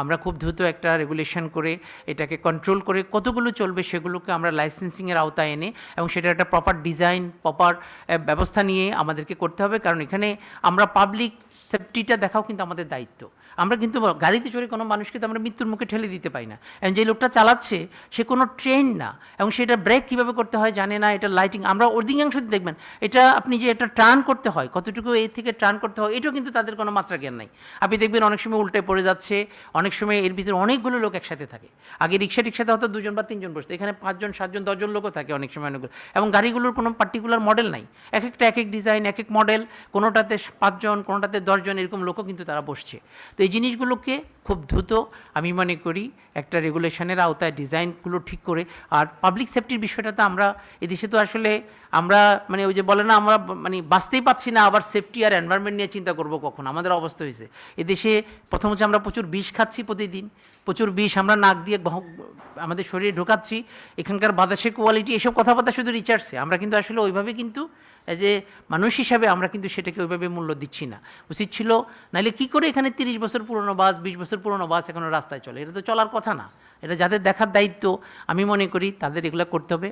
আমরা খুব দ্রুত একটা রেগুলেশন করে এটাকে কন্ট্রোল করে কতগুলো চলবে সেগুলোকে আমরা লাইসেন্সিংয়ের আওতায় এনে এবং সেটা একটা প্রপার ডিজাইন প্রপার ব্যবস্থা নিয়ে আমাদেরকে করতে হবে। কারণ এখানে আমরা পাবলিক সেফটিটা দেখাও কিন্তু আমাদের দায়িত্ব। আমরা কিন্তু গাড়িতে চড়ে কোনো মানুষকে তো আমরা মৃত্যুর মুখে ঠেলে দিতে পারি না। এবং যে লোকটা চালাচ্ছে, সে কোনো ট্রেন না। এবং সেটা ব্রেক কীভাবে করতে হয় জানে না, এটা লাইটিং আমরা অধিকাংশ দেখবেন, এটা আপনি যে একটা টার্ন করতে হয়, কতটুকু এর থেকে টার্ন করতে হয়, এটাও কিন্তু তাদের কোনো মাত্রা জ্ঞান নাই। আপনি দেখবেন অনেক সময় উল্টে পড়ে যাচ্ছে, অনেক সময় এর ভিতরে অনেকগুলো লোক একসাথে থাকে। আগে রিক্সা রিক্সাতে হয়তো দুজন বা তিনজন বসতো, এখানে পাঁচজন, সাতজন, দশজন লোকও থাকে অনেক সময় অনেকগুলো। এবং গাড়িগুলোর কোনো পার্টিকুলার মডেল নাই। এক একটা এক এক ডিজাইন এক এক মডেল কোনোটাতে পাঁচজন, কোনোটাতে দশজন এরকম লোকও কিন্তু তারা বসছে। তো এই জিনিসগুলোকে খুব দ্রুত আমি মনে করি একটা রেগুলেশনের আওতায় ডিজাইনগুলো ঠিক করে। আর পাবলিক সেফটির বিষয়টা তো আমরা এদেশে তো আসলে আমরা মানে ওই যে বলে না, আমরা মানে বাঁচতেই পারছি না, আবার সেফটি আর এনভায়রনমেন্ট নিয়ে চিন্তা করব কখন? আমাদের অবস্থা হয়েছে। এদেশে প্রথম হচ্ছে আমরা প্রচুর বিষ খাচ্ছি প্রতিদিন। প্রচুর বিষ আমরা নাক দিয়ে আমাদের শরীরে ঢোকাচ্ছি, এখানকার বাতাসের কোয়ালিটি এসব কথাবার্তা শুধু রিচার্জে আমরা কিন্তু আসলে ওইভাবে কিন্তু যে মানুষ হিসাবে আমরা কিন্তু সেটাকে ওইভাবে মূল্য দিচ্ছি না। উচিত ছিল, নাহলে কি করে এখানে তিরিশ বছর পুরনো বাস, বিশ বছর পুরনো বাস এখনও রাস্তায় চলে? এটা তো চলার কথা না। এটা যাদের দেখার দায়িত্ব, আমি মনে করি তাদের এগুলো করতে হবে।